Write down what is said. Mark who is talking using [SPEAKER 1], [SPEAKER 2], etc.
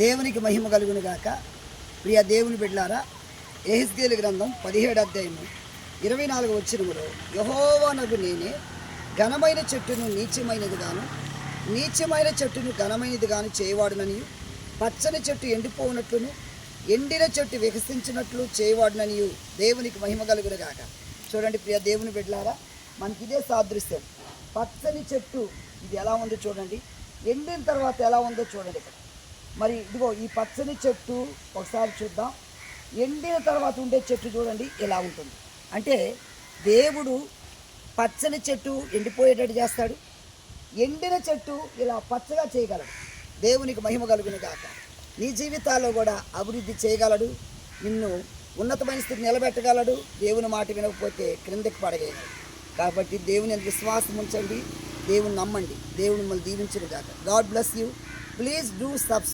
[SPEAKER 1] దేవునికి మహిమ కలుగును గాక. ప్రియ దేవుని బిడ్లారా ఏహిస్గేలు గ్రంథం పదిహేడు అధ్యాయము ఇరవై నాలుగు వచ్చినములో యహోవానగు నేనే ఘనమైన చెట్టును నీచమైనదిగాను నీచమైన చెట్టును ఘనమైనదిగాను చేయవాడునని పచ్చని చెట్టు ఎండిపోనట్లును ఎండిన చెట్టు వికసించినట్లు చేయవాడునని దేవునికి మహిమ కలుగును గాక. చూడండి ప్రియ దేవుని బిడ్లారా మనకి ఇదే సాదృశ్యం. పచ్చని చెట్టు ఇది ఎలా ఉందో చూడండి. ఎండిన తర్వాత ఎలా ఉందో చూడండి ఇక్కడ. మరి ఇదిగో ఈ పచ్చని చెట్టు ఒకసారి చూద్దాం. ఎండిన తర్వాత ఉండే చెట్టు చూడండి ఇలా ఉంటుంది. అంటే దేవుడు పచ్చని చెట్టు ఎండిపోయేటట్టు చేస్తాడు. ఎండిన చెట్టు ఇలా పచ్చగా చేయగలడు. దేవునికి మహిమ కలుగును కాక నీ జీవితాల్లో కూడా అభివృద్ధి చేయగలడు. నిన్ను ఉన్నతమైన స్థితి నిలబెట్టగలడు. దేవుని మాట వినకపోతే క్రిందకి పడగలడు కాబట్టి దేవుని విశ్వాసం ఉంచండి. దేవుని నమ్మండి. దేవుని మిమ్మల్ని దీవించను కాక God bless you. Please do subscribe